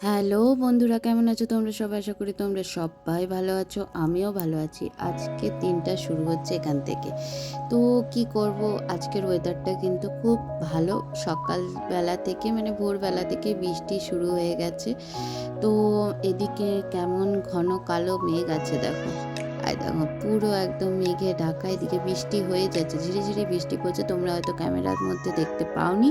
Hello বন্ধুরা, কেমন আছো তোমরা সবাই? আশা করি তোমরা সবাই ভালো আছো, আমিও ভালো আছি। আজকে দিনটা শুরু হচ্ছে এখান থেকে। তো কি করব? আজকের ওয়েদারটা কিন্তু খুব ভালো। সকালবেলা থেকে মানে ভোরবেলা থেকে বৃষ্টি শুরু হয়ে গেছে। তো এদিকে কেমন ঘন কালো মেঘ আছে দেখো। দেখো, পুরো একদম মেঘে ঢাকা, এদিকে বৃষ্টি হয়ে যাচ্ছে ঝিরে ঝিরে বৃষ্টি পড়ছে, তোমরা হয়তো ক্যামেরার মধ্যে দেখতে পাওনি।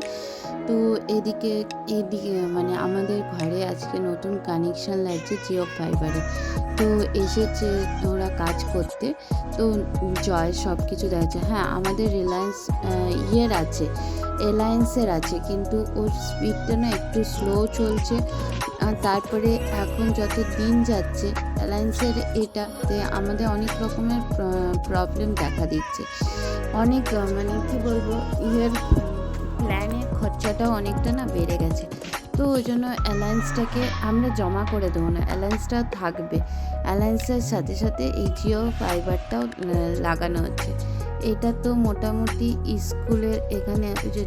তো এদিকে এদিকে মানে আমাদের ঘরে আজকে নতুন কানেকশান লাগছে জিও ফাইবারে তো এসেছে ওরা কাজ করতে, তো জয় সব কিছু দেখছে হ্যাঁ আমাদের রিলায়েন্স ইয়ের আছে এলায়েন্সের আছে, কিন্তু ওর স্পিডটা না একটু স্লো চলছে। আর তারপরে এখন যত দিন যাচ্ছে অ্যালায়েন্সের এটাতে আমাদের অনেক রকমের প্রবলেম দেখা দিচ্ছে। অনেক মানে কী বলব, ইয়ের প্ল্যানের খরচাটাও অনেকটা না বেড়ে গেছে। তো ওই জন্য অ্যালায়েন্সটাকে আমরা জমা করে দেবো না। অ্যালায়েন্সটা থাকবে। অ্যালায়েন্সের সাথে সাথে এই জিও ফাইবারটাও লাগানো হচ্ছে। এটা তো মোটামুটি স্কুলের এখানে যে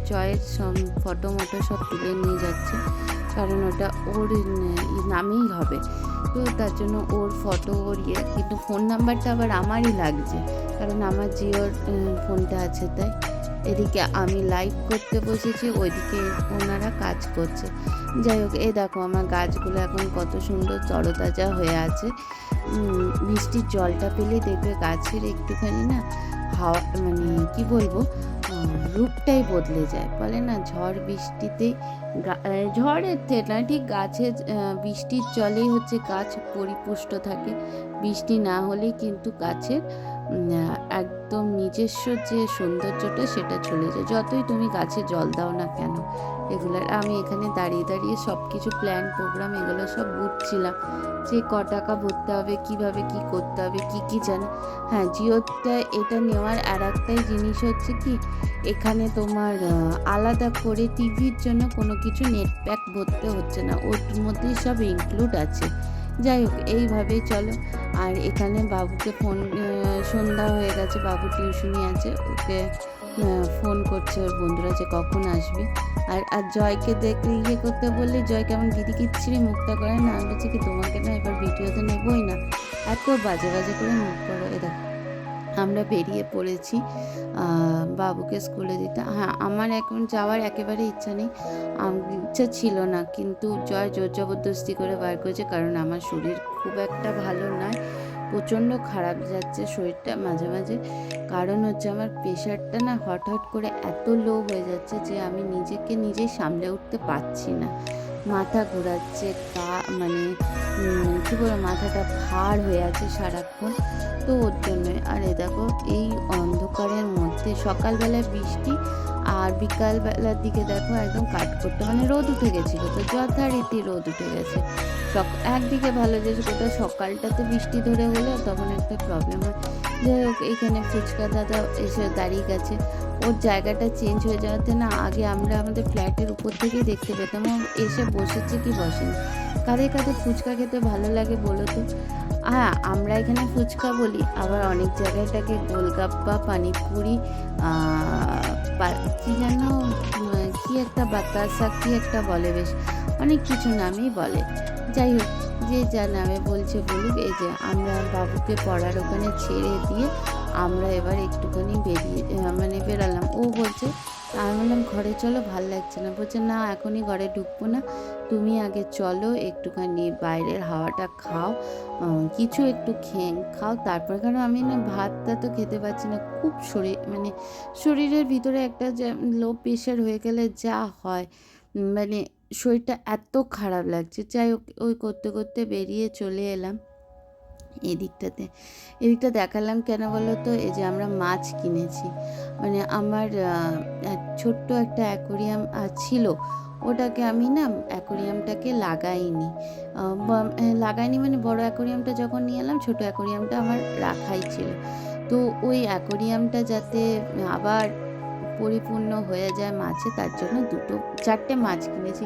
সব ফটো মটো সব তুলে নিয়ে যাচ্ছে। কারণ ওটা ওর নামেই হবে। তো তার জন্য ওর ফটো, ওর ইয়ে কিন্তু ফোন নাম্বারটা আবার আমারই লাগছে। কারণ আমার জিওর ফোনটা আছে তাই। এদিকে আমি লাইভ করতে বসেছি, ওইদিকে ওনারা কাজ করছে। যাই হোক, এই দেখো আমার গাছগুলো এখন কত সুন্দর তরতাজা হয়ে আছে। বৃষ্টির জলটা পেলে দেখবে গাছের একটুখানি না হাওয়া মানে কি বলব রূপটাই বদলে যায়। বলে না, ঝড় বৃষ্টিতে ঝড়ের থেকে না ঠিক গাছের বৃষ্টির জলেই হচ্ছে গাছ পরিপুষ্ট থাকে। বৃষ্টি না হলে কিন্তু গাছের একদম নিজস্ব যে সৌন্দর্যটা সেটা চলে যায়। যতই তুমি গাছে জল দাও না কেন এগুলোর আমি এখানে দাঁড়িয়ে দাঁড়িয়ে সব কিছু প্ল্যান প্রোগ্রাম এগুলো সব বুঝছিলাম। যে ক টাকা ভরতে হবে, কীভাবে কি করতে হবে, কি কি জানে। হ্যাঁ জিওটা এটা নেওয়ার আর একটাই জিনিস হচ্ছে কি, এখানে তোমার আলাদা করে টিভির জন্য কোনো কিছু নেট প্যাক ভরতে হচ্ছে না। ওর মধ্যেই সব ইনক্লুড আছে। যাই হোক, এইভাবেই চলো। আর এখানে বাবুকে ফোন সন্ধ্যা হয়ে গেছে, বাবু টিউশনি আছে, ওকে ফোন করছে ওর বন্ধুরা যে কখন আসবি। আর আর জয়কে দেখ ইয়ে করতে বললে, জয় কেমন, দিদি কিচ্ছিরি মুখটা করে না। আমি বলছি, কি তোমাকে না এবার ভিডিওতে নেবই না? এত বাজে বাজে করে মুখ করো, এ দেখো। আমরা বেরিয়ে পড়েছি বাবুকে স্কুলে দিতে। হ্যাঁ আমার এখন যাওয়ার একেবারে ইচ্ছা নেই। ইচ্ছা ছিল না, কিন্তু জয় জোর জবরদস্তি করে বার করেছে, কারণ আমার শরীর খুব একটা ভালো নয়। প্রচণ্ড খারাপ যাচ্ছে শরীরটা মাঝে মাঝে। কারণ হচ্ছে আমার প্রেশারটা না হট করে এত লো হয়ে যাচ্ছে যে আমি নিজেকে নিজেই সামলে উঠতে পারছি না। মাথা ঘোরাচ্ছে, গা মানে কী বলব, মাথাটা ভার হয়ে আছে সারাক্ষণ। তো ওর জন্যই আর এ দেখো, এই অন্ধকারের মধ্যে সকালবেলায় বৃষ্টি আর বিকালবেলার দিকে দেখো একদম কাট করতে মানে রোদ উঠে গেছিল, তো যথারীতি রোদ উঠে গেছে। সক, একদিকে ভালো যে কোথাও সকালটাতে বৃষ্টি ধরে হলে তখন একটা প্রবলেম হয়। যাই হোক, এখানে ফুচকা দাদা এসে দাঁড়িয়ে গেছে। ওর জায়গাটা চেঞ্জ হয়ে যাওয়াতে না আগে আমরা আমাদের ফ্ল্যাটের উপর থেকেই দেখতে পেতাম। ও এসে বসেছে কি বসেনি। কাদের কাদের ফুচকা খেতে ভালো লাগে বলো তো? হ্যাঁ আমরা এখানে ফুচকা বলি, আবার অনেক জায়গায় এটাকে গোলগাপ্পা, পানিপুরি কি যেন কি একটা বাতাসা কি একটা বলে বেশ। অনেক কিছু নামেই বলে। যাই হোক, যে যা নামে বলছে বলুক, এই যে আমরা বাবুকে পড়ার ওখানে ছেড়ে দিয়ে আমরা এবার একটুখানি বেরিয়ে মানে বেরালাম। ও বলছে আমি বললাম, ঘরে চলো, ভালো লাগছে না। বলছে, না, এখনই ঘরে ঢুকবো না। তুমি আগে চলো, একটুখানি বাইরের হাওয়াটা খাও কিছু একটু খেয়ে খাও। তারপর কারণ আমি না ভাতটা তো খেতে পারছি না। খুব শরীর মানে শরীরের ভিতরে একটা যে লো প্রেশার হয়ে গেলে যা হয় মানে শরীরটা এত খারাপ লাগছে। যাই হোক, ওই করতে করতে বেরিয়ে চলে এলাম। এদিকটাতে। এদিকটা দেখালাম কেন বলো তো এই যে আমরা মাছ কিনেছি। মানে আমার এক ছোট্ট একটা অ্যাকোরিয়াম ছিল। ওটাকে আমি না অ্যাকোরিয়ামটাকে লাগাইনি। লাগাইনি মানে বড় অ্যাকোরিয়ামটা যখন নিয়ে এলাম, ছোটো অ্যাকোরিয়ামটা আমার রাখাই ছিল। তো ওই অ্যাকোরিয়ামটা যাতে আবার পরিপূর্ণ হয়ে যায় মাছে, তার জন্য দুটো, চারটে মাছ কিনেছি।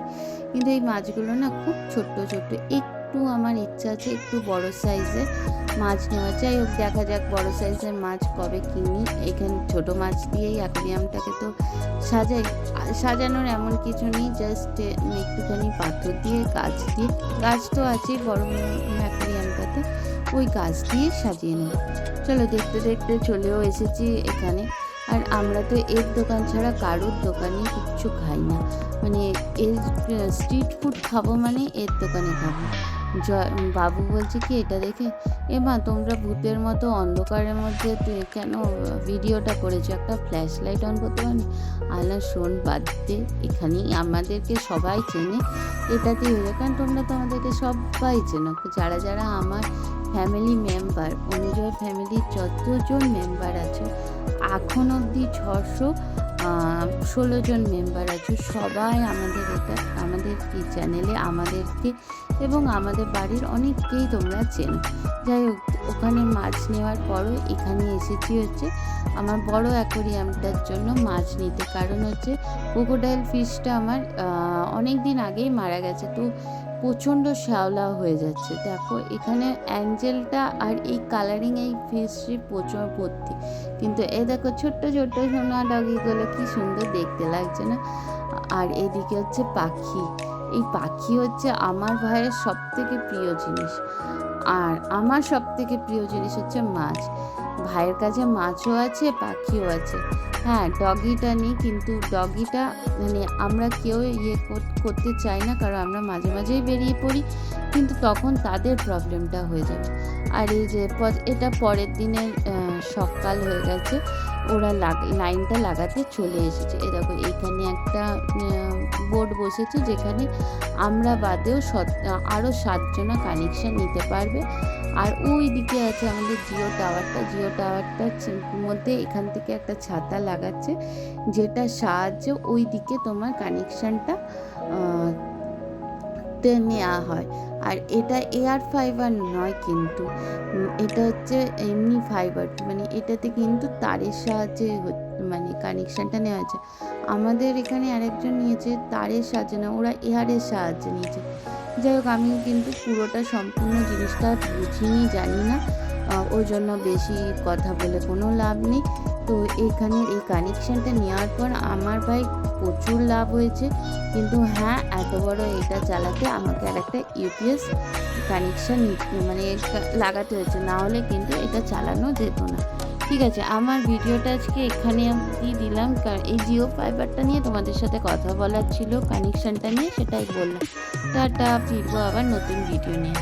কিন্তু এই মাছগুলো না খুব ছোট্ট ছোট্ট একটু আমার ইচ্ছা আছে একটু বড় সাইজের মাছ নেওয়া যাই হোক, দেখা যাক বড় সাইজের মাছ কবে কিনি। এখানে ছোট মাছ দিয়েই অ্যাকোরিয়ামটাকে তো সাজাই। সাজানোর এমন কিছু নেই জাস্ট একটুখানি পাথর দিয়ে, গাছ দিয়ে, গাছ তো আছেই বড় অ্যাকোরিয়ামটাতে ওই গাছ দিয়ে সাজিয়ে নেব। চলো দেখতে দেখতে চলেও এসেছি এখানে। আর আমরা তো এর দোকান ছাড়া কারোর দোকানে কিচ্ছু খাই না। মানে এর স্ট্রিট ফুড খাব মানে এর দোকানে খাব। বাবু বলছে কি, এটা দেখে এ মা তোমরা ভূতের মতো অন্ধকারের মধ্যে তুই কেন ভিডিওটা করেছ? একটা ফ্ল্যাশ লাইট অন করতে পারি আলা শোন, বাদ দে। এখানেই আমাদেরকে সবাই চেনে। এটাতেই হয়ে কারণ তোমরা তো আমাদেরকে সবাই চেনো। যারা যারা আমার ফ্যামিলি মেম্বার অনুজয় ফ্যামিলির যতজন মেম্বার আছে, এখন অবধি ছশো ষোলো জন মেম্বার আছে। সবাই আমাদের এটা আমাদের কি চ্যানেলে আমাদেরকে এবং আমাদের বাড়ির অনেককেই তোমরা চেনো। যাই হোক, ওখানে মাছ নেওয়ার পরও এখানে এসেছি হচ্ছে। আমার বড় অ্যাকোরিয়ামটার জন্য মাছ নিতে। কারণ হচ্ছে ক্রোকোডাইল ফিশটা আমার অনেক দিন আগেই মারা গেছে। তো প্রচণ্ড শ্যাওলা হয়ে যাচ্ছে। দেখো, এখানে অ্যাঞ্জেলটা আর এই কালারিং এই ফিসটি প্রচুর ভর্তি। কিন্তু এ দেখো ছোট্ট ছোট্ট সোনা ডগিগুলো কি সুন্দর দেখতে লাগছে না? আর এদিকে হচ্ছে পাখি। এই পাখি হচ্ছে আমার ভাইয়ের সব থেকে প্রিয় জিনিস। আর আমার সব থেকে প্রিয় জিনিস হচ্ছে মাছ। ভাইয়ের কাছে মাছও আছে, পাখিও আছে। হ্যাঁ ডগিটা নেই, কিন্তু ডগিটা মানে আমরা কেউ ইয়ে করতে চাই না, কারণ আমরা মাঝে মাঝেই বেরিয়ে পড়ি, কিন্তু তখন তাদের প্রবলেমটা হয়ে যাবে। আর এই যে এটা পরের দিনের সকাল হয়ে গেছে, ওরা লাইনটা লাগাতে চলে এসেছে। এ দেখো, এইখানে একটা বোর্ড বসেছে যেখানে আমরা বাদেও আরও সাতজনা কানেকশান নিতে পারবে। আর ওই দিকে আছে আমাদের জিও টাওয়ারটা। জিও টাওয়ারটার মধ্যে এখান থেকে একটা ছাতা লাগাচ্ছে যেটা সাহায্যে ওই দিকে তোমার কানেকশানটা তে নেওয়া হয়। আর এটা এয়ার ফাইবার নয় কিন্তু এটা হচ্ছে এমনি ফাইবার মানে এটাতে কিন্তু তারের সাহায্যে মানে কানেকশানটা নেওয়া হয়েছে আমাদের এখানে আরেকজন নিয়েছে, তারের সাহায্যে না, ওরা এয়ারের সাহায্যে নিয়েছে। যাই হোক আমি কিন্তু পুরোটা সম্পূর্ণ জিনিসটা বুঝিনি, জানি না। ওই জন্য বেশি কথা বলে কোনো লাভ নেই। তো এখানে এই কানেকশানটা নেওয়ার পর আমার ভাই প্রচুর লাভ হয়েছে। কিন্তু হ্যাঁ এত বড় এটা চালাতে আমাকে আর একটা ইউপিএস কানেকশান মানে লাগাতে হয়েছে। না হলে কিন্তু এটা চালানো যেত না। ঠিক আছে, আমার ভিডিওটা আজকে এখানে আমি দিলাম। কারণ এই জিও ফাইবারটা নিয়ে তোমাদের সাথে কথা বলার ছিল কানেকশানটা নিয়ে সেটাই বললাম। টাটা, ফিরবো আবার নতুন ভিডিও নিয়ে।